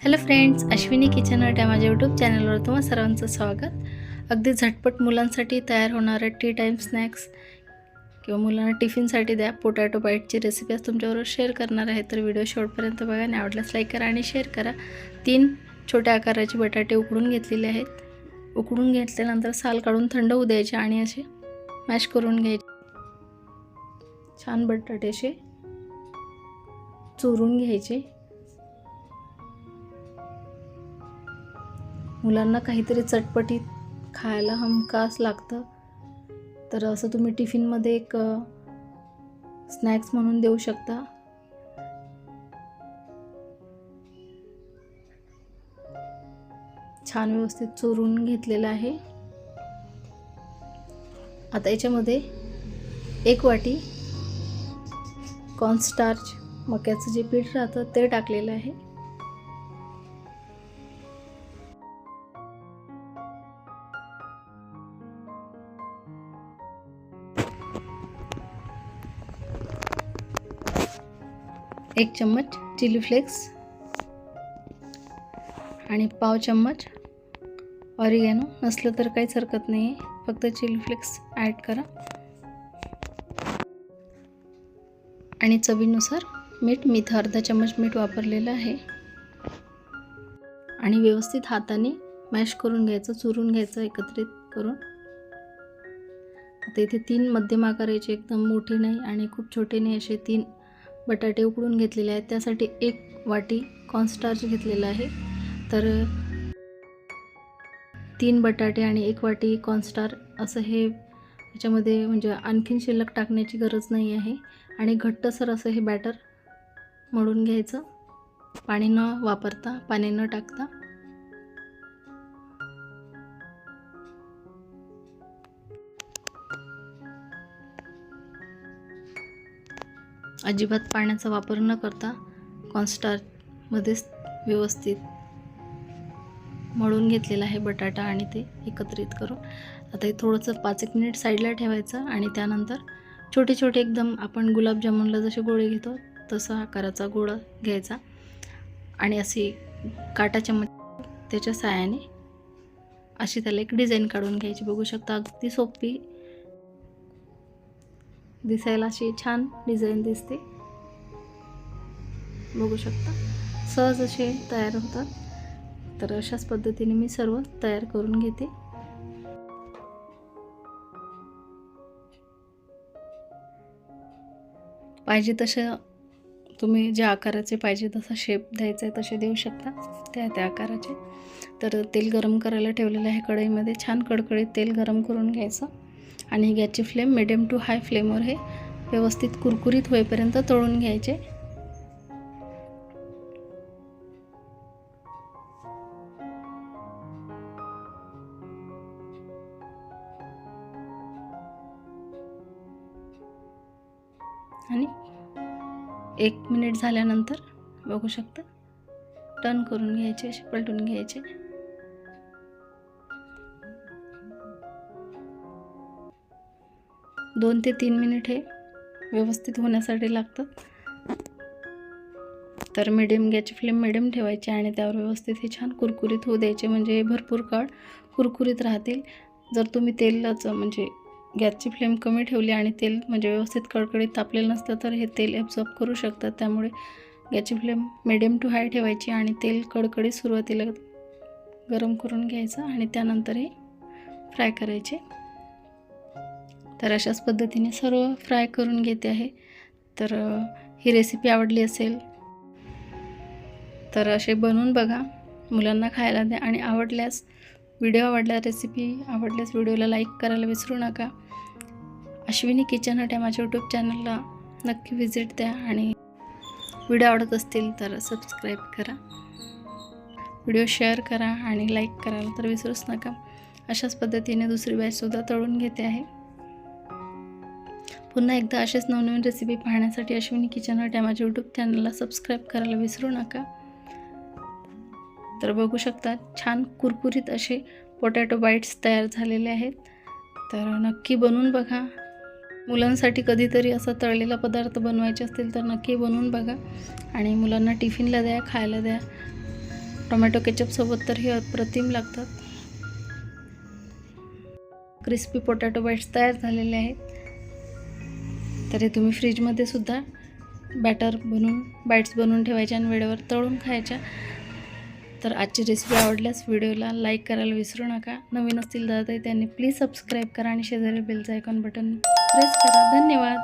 Hello friends Ashwini kitchen अट या माझ्या यूट्यूब चॅनलवर तुम्हा सर्वांचं स्वागत. अगदी झटपट मुलांसाठी तयार होणारं टी टाईम स्नॅक्स किंवा मुलांना टिफिनसाठी द्या. पोटॅटो बाईटची रेसिपी आज तुमच्याबरोबर शेअर करणार आहे. तर व्हिडिओ शेवटपर्यंत बघा आणि आवडल्यास लाईक करा आणि शेअर करा. तीन छोट्या आकाराचे बटाटे उकडून घेतलेले आहेत. उकडून घेतल्यानंतर साल काढून थंड होऊ द्यायचे आणि असे मॅश करून घ्यायचे. छान बटाटे असे चोरून घ्यायचे. मुलांना काहीतरी चटपटीत खायला हमखास लागतं. तर असं तुम्ही टिफिनमध्ये एक स्नॅक्स म्हणून देऊ शकता. छान व्यवस्थित चोरून घेतलेलं आहे. आता याच्यामध्ये एक वाटी कॉर्नस्टार्च मक्याचं जे पीठ राहतं ते टाकलेलं आहे. एक चम्मच चिली फ्लेक्स आणि पाव चम्मच ऑरिगॅनो. नसलं तर काहीच हरकत नाही. आहे फक्त चिली फ्लेक्स ॲड करा. आणि चवीनुसार मीठ मी इथं अर्धा चम्मच मीठ वापरलेलं आहे. आणि व्यवस्थित हाताने मॅश करून घ्यायचं चुरून घ्यायचं एकत्रित करून. आता इथे तीन मध्यम आकाराचे एकदम मोठे नाही आणि खूप छोटे नाही असे तीन बटाटे उकडून घेतलेले आहेत. त्यासाठी एक वाटी कॉर्नस्टार्च घेतलेला आहे. तर तीन बटाटे आणि एक वाटी कॉर्नस्टार असं हे याच्यामध्ये म्हणजे आणखीन शिल्लक टाकण्याची गरज नाही आहे. आणि घट्टसर असं हे बॅटर मळून घ्यायचं. पाणी न वापरता पाणी न टाकता. अजिबात पाण्याचा वापर न करता कॉन्स्टारमध्येच व्यवस्थित मळून घेतलेला आहे बटाटा आणि ते एकत्रित करून. आता हे थोडंसं पाच एक मिनिट साईडला ठेवायचं आणि त्यानंतर छोटे छोटे एकदम आपण गुलाबजामुनला जसे गोळे घेतो तसा आकाराचा गोळा घ्यायचा. आणि अशी काटा चम्मच त्याच्या साहाय्याने अशी त्याला एक डिझाईन काढून घ्यायची. बघू शकता अगदी सोपी दिसायला अशी छान डिझाईन दिसते. बघू शकता. सहज असे तयार होतात. तर अशाच पद्धतीने मी सर्व तयार करून घेते. पाहिजे तसं तुम्ही ज्या आकाराचे पाहिजे तसा शेप द्यायचा आहे तसे देऊ शकता. त्या त्या आकाराचे. तर तेल गरम करायला ठेवलेलं आहे कढईमध्ये. छान कडकडीत तेल गरम करून घ्यायचं. आणि गॅसची फ्लेम मिडियम टू हाय फ्लेमवर हे व्यवस्थित कुरकुरीत होईपर्यंत तळून घ्यायचे. आणि एक मिनिट झाल्यानंतर बघू शकता. टर्न करून घ्यायचे असे पलटून घ्यायचे. दोन ते तीन मिनिट हे व्यवस्थित होण्यासाठी लागतात तर मिडियम गॅसची फ्लेम मिडियम ठेवायची आणि त्यावर व्यवस्थित हे छान कुरकुरीत होऊ द्यायचे. म्हणजे हे भरपूर काळ कुरकुरीत राहतील. जर तुम्ही तेलाचं म्हणजे गॅसची फ्लेम कमी ठेवली आणि तेल म्हणजे व्यवस्थित कडकडीत तापलेलं नसतं तर हे तेल ॲब्झॉर्ब करू शकतात. त्यामुळे गॅसची फ्लेम मिडियम टू हाय ठेवायची आणि तेल कडकडीत सुरुवातीला गरम करून घ्यायचं आणि त्यानंतर हे फ्राय करायचे. तर अशाच पद्धतीने सर्व फ्राय करून घेते आहे. तर ही रेसिपी आवडली असेल तर असे बनवून बघा. मुलांना खायला द्या आणि आवडल्यास व्हिडिओ आवडला रेसिपी आवडल्यास व्हिडिओला लाईक करायला विसरू नका. अश्विनी किचन हट या माझ्या यूट्यूब चॅनलला नक्की व्हिजिट द्या आणि व्हिडिओ आवडत असतील तर सबस्क्राईब करा. व्हिडिओ शेअर करा आणि लाईक करायला तर विसरूच नका. अशाच पद्धतीने दुसरी बॅचसुद्धा तळून घेते आहे. पुन्हा एकदा असेच नवनवीन रेसिपी पाहण्यासाठी अश्विनी किचन हट या माझ्या यूट्यूब चॅनलला सबस्क्राईब करायला विसरू नका. तर बघू शकता छान कुरकुरीत असे पोटॅटो बाईट्स तयार झालेले आहेत. तर नक्की बनवून बघा. मुलांसाठी कधीतरी असा तळलेला पदार्थ बनवायचे असतील तर नक्की बनवून बघा. आणि मुलांना टिफिनला द्या खायला द्या. टोमॅटो केचपसोबत तर हे अप्रतिम लागतात. क्रिस्पी पोटॅटो बाईट्स तयार झालेले आहेत. तर हे तुम्ही फ्रीजमध्ये सुद्धा बॅटर बनवून बाईट्स बनवून ठेवायच्या आणि वेळेवर तळून खायच्या. तर आजची रेसिपी आवडल्यास व्हिडिओला लाईक करायला विसरू नका. नवीन असतील दादा त्यांनी प्लीज सबस्क्राईब करा आणि शेजारी बेलचं आयकॉन बटन प्रेस करा. धन्यवाद!